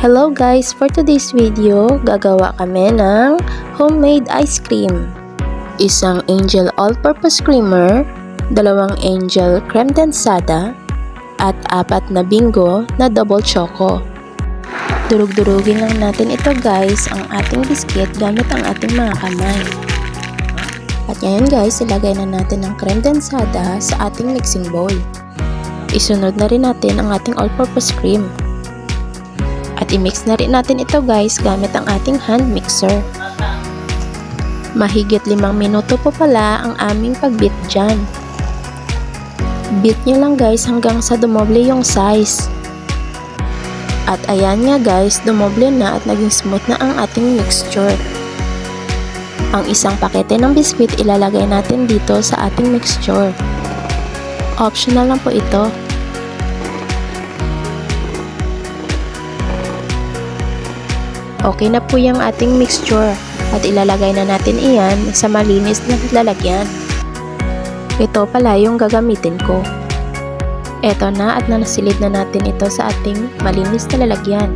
Hello guys! For today's video, gagawa kami ng homemade ice cream. Isang Angel All-Purpose Creamer, dalawang Angel Creme Densada, at apat na Bingo na Double Choco. Durug-durugin lang natin ito guys, ang ating biscuit gamit ang ating mga kamay. At ngayon guys, ilagay na natin ang creme densada sa ating mixing bowl. Isunod na rin natin ang ating all-purpose cream. At i-mix na rin natin ito guys gamit ang ating hand mixer. Mahigit limang minuto po pala ang aming pag-beat dyan. Beat nyo lang guys hanggang sa dumoble yung size. At ayan nga guys, dumoble na at naging smooth na ang ating mixture. Ang isang pakete ng biskwit ilalagay natin dito sa ating mixture. Optional lang po ito. Okay na po yung ating mixture at ilalagay na natin iyan sa malinis na lalagyan. Ito pala yung gagamitin ko. Eto na at nasilid na natin ito sa ating malinis na lalagyan.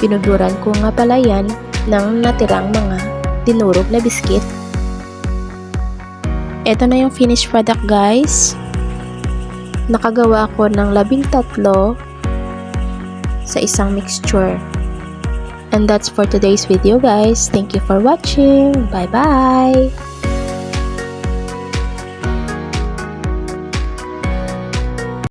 Pinuduran ko nga pala yan ng natirang mga dinurog na biskit. Ito na yung finished product guys. Nakagawa ko ng labing tatlo sa isang mixture. And that's for today's video guys. Thank you for watching. Bye bye!